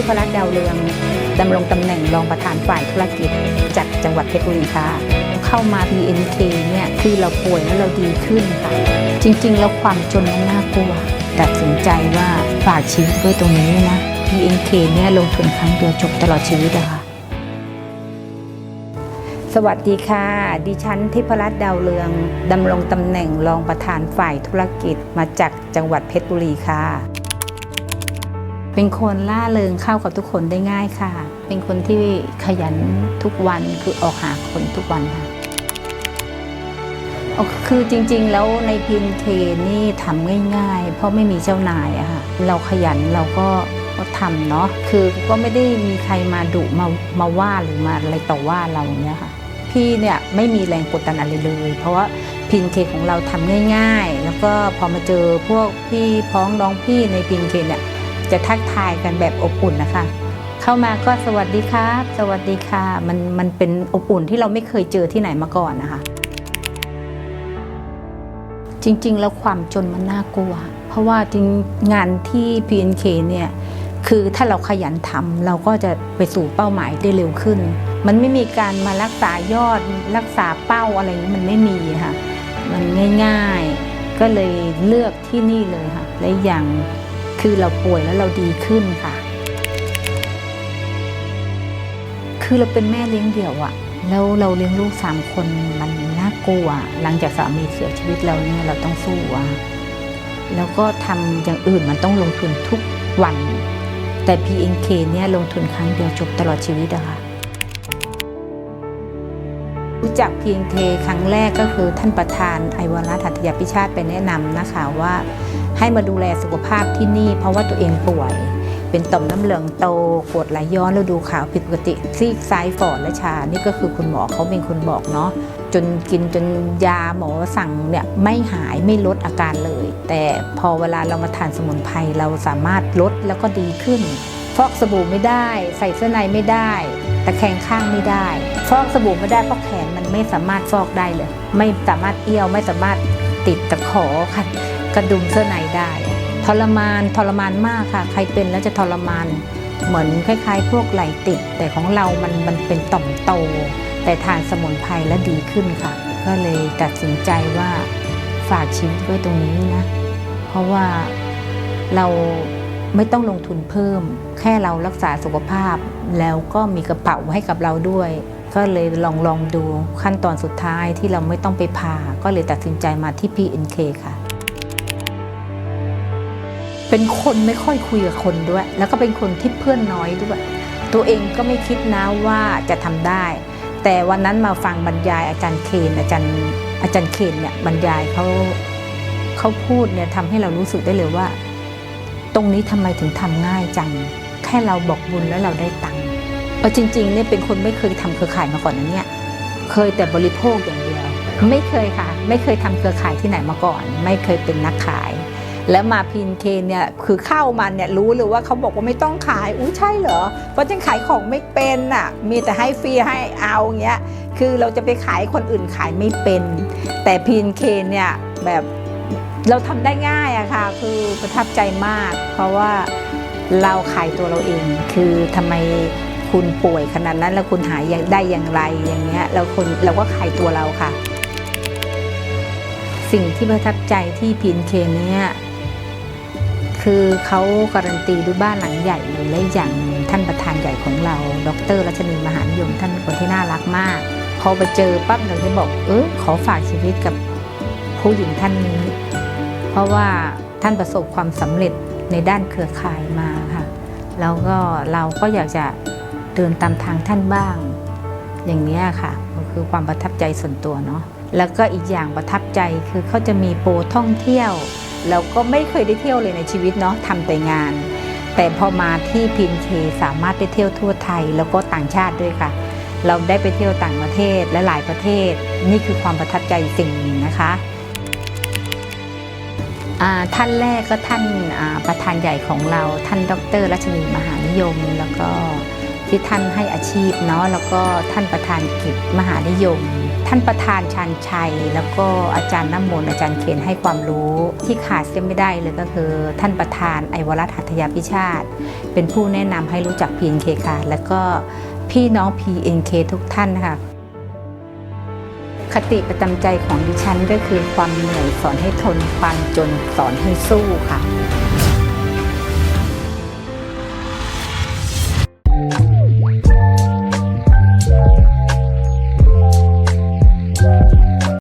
ที่พรัตดาวเรืองดำรงตำแหน่งรองประธานฝ่ายธุรกิจจากจังหวัดเพชรบุรีค่ะ เข้ามา BNK เนี่ยคือเราป่วยแล้วเราดีขึ้นค่ะ จริง ๆ แล้วความจนมันน่ากลัวตัดสินใจว่าฝากชีวิตไว้ตรงนี้นะ BNK เนี่ยลงทุนครั้งเดียวจบตลอดชีวิตอะค่ะสวัสดีค่ะ ดิฉันทิพรัตน์ดาวเรืองดำรงตำแหน่งรองประธานฝ่ายธุรกิจมาจากจังหวัดเพชรบุรีค่ะ เป็นคนล่าเริงเข้ากับทุกคนได้ง่ายค่ะ เป็นคนที่ขยันทุกวันคือออกหาคนทุกวันค่ะอ๋อคือจริงๆ แล้วในพีนเคนี่ทำง่าย ๆ เพราะไม่มีเจ้านายอะค่ะ เราขยันเราก็ก็ทำเนาะ คือก็ไม่ได้มีใครมาดุมามาว่าหรือมาอะไรต่อว่าเราอย่างเงี้ยค่ะ พี่เนี่ยไม่มีแรงกดดันอะไรเลย เพราะว่าพินเคของเราทำง่าย ๆ แล้วก็พอมาเจอพวกพี่พ้องน้องพี่ในพินเคเนี่ย จะทักทายกันแบบอบอุ่นนะคะ เข้ามาก็สวัสดีครับ สวัสดีค่ะมันมันเป็นอบอุ่นที่เราไม่เคยเจอที่ไหนมาก่อนนะคะ จริง ๆ แล้วความจนมันน่ากลัว เพราะว่าจริงงานที่ PNK เนี่ยคือถ้าเราขยันทำเราก็จะไปสู่เป้าหมายได้เร็วขึ้น มันไม่มีการมารักษายอดรักษาเป้าอะไรนี้มันไม่มีค่ะ มันง่าย ๆ ก็เลยเลือกที่นี่เลยค่ะและอย่าง คือเราป่วยแล้วเราดีขึ้นค่ะ คือเราเป็นแม่เลี้ยงเดี่ยวอะแล้วเราเลี้ยงลูกสามคนมันน่ากลัว หลังจากสามีเสียชีวิตแล้วเนี่ยเราต้องสู้อะแล้วก็ทำอย่างอื่นมันต้องลงทุนทุกวัน แต่ PNK เนี่ยลงทุนครั้งเดียวจบตลอดชีวิตอะค่ะรู้จัก PNK ครั้งแรกก็คือท่านประธานไอวรัตหัตยาพิชาติไปแนะนำนะคะว่า ให้มาดูแลสุขภาพที่นี่ เพราะว่าตัวเองป่วย เป็นต่อมน้ำเหลืองโตกรดไหลย้อนฤดูขาวผิดปกติซีกซ้ายฝ่อและชา นี่ก็คือคุณหมอเขาเป็นคนบอกเนาะจนกินจนยาหมอสั่งเนี่ยไม่หายไม่ลดอาการเลย แต่พอเวลาเรามาทานสมุนไพรเราสามารถลดแล้วก็ดีขึ้น ฟอกสบู่ไม่ได้ ใส่เสื้อในไม่ได้ตะแคงข้างไม่ได้ ฟอกสบู่ไม่ได้เพราะแขนมันไม่สามารถฟอกได้เลย ไม่สามารถเอี้ยวไม่สามารถติดตะขอค่ะ กระดุมเสื้อในได้ ทรมานทรมานมากค่ะ ใครเป็นแล้วจะทรมาน เหมือนคล้าย ๆ พวกไหลติด แต่ของเรามันมันเป็นต่อมโต แต่ทานสมุนไพรแล้วดีขึ้นค่ะ ก็เลยตัดสินใจว่าฝากชีวิตไว้ตรงนี้นะ เพราะว่าเราไม่ต้องลงทุนเพิ่ม แค่เรารักษาสุขภาพ แล้วก็มีกระเป๋าให้กับเราด้วย ก็เลยลองลองดูขั้นตอนสุดท้ายที่เราไม่ต้องไปผ่าก็เลยตัดสินใจมาที่ PNK ค่ะ เป็นคนไม่ค่อยคุยกับคนด้วย แล้วก็เป็นคนที่เพื่อนน้อยด้วย ตัวเองก็ไม่คิดนะว่าจะทำได้ แต่วันนั้นมาฟังบรรยายอาจารย์เคนอาจารย์อาจารย์เคนเนี่ยบรรยายเขาเขาพูดเนี่ยทำให้เรารู้สึกได้เลยว่า ตรงนี้ทำไมถึงทำง่ายจัง แค่เราบอกบุญแล้วเราได้ตังค์เอาจริงๆเนี่ยเป็นคนไม่เคยทำเครือข่ายมาก่อนนะเนี่ยเคยแต่บริโภคอย่างเดียว ไม่เคยค่ะ ไม่เคยทำเครือข่ายที่ไหนมาก่อน ไม่เคยเป็นนักขาย แล้วมาพินเคนเนี่ยคือเข้ามาเนี่ยรู้เลยว่าเขาบอกว่าไม่ต้องขายอุ้ยใช่เหรอเพราะฉันขายของไม่เป็นอะมีแต่ให้ฟรีให้เอาอย่างเงี้ยคือเราจะไปขายคนอื่นขายไม่เป็น แต่พินเคนเนี่ยแบบเราทำได้ง่ายอะค่ะ คือประทับใจมาก เพราะว่าเราขายตัวเราเอง คือทำไมคุณป่วยขนาดนั้นแล้วคุณหายได้อย่างไรอย่างเงี้ยแล้วคนเราก็ขายตัวเราค่ะ สิ่งที่ประทับใจที่พินเคนเนี่ย คือเขาการันตีด้วยบ้านหลังใหญ่เลยและอย่างท่านประธานใหญ่ของเรา ดรรัชนีมหานิยมท่านคนที่น่ารักมาก พอไปเจอปั๊บเราจะบอก เออขอฝากชีวิตกับผู้หญิงท่านนี้ เพราะว่าท่านประสบความสำเร็จในด้านเครือข่ายมาค่ะ แล้วก็เราก็อยากจะเดินตามทางท่านบ้าง อย่างนี้ค่ะก็คือความประทับใจส่วนตัวเนาะแล้วก็อีกอย่างประทับใจคือเขาจะมีโปรท่องเที่ยว เราก็ไม่เคยได้เที่ยวเลยในชีวิตเนาะทำแต่งาน แต่พอมาที่พินเคสามารถไปเที่ยวทั่วไทยแล้วก็ต่างชาติด้วยค่ะ เราได้ไปเที่ยวต่างประเทศและหลายประเทศ นี่คือความประทับใจสิ่งหนึ่งนะคะท่านแรกก็ท่านประธานใหญ่ของเราท่านดรรัชนีมหานิยม แล้วก็ ที่ท่านให้อาชีพเนาะแล้วก็ท่านประธานกิจมหานิยม ท่านประธานชันชัย แล้วก็อาจารย์น้ำมนต์อาจารย์เคนให้ความรู้ที่ขาดเส้นไม่ได้เลยก็คือ ท่านประธานไอวรัตหัตยาพิชาติ เป็นผู้แนะนำให้รู้จักพีนเคค่ะแล้วก็พี่น้อง PNK ทุกท่านนะคะคติประจำใจของดิฉันก็คือความเหนื่อยสอนให้ทนความจนสอนให้สู้ค่ะ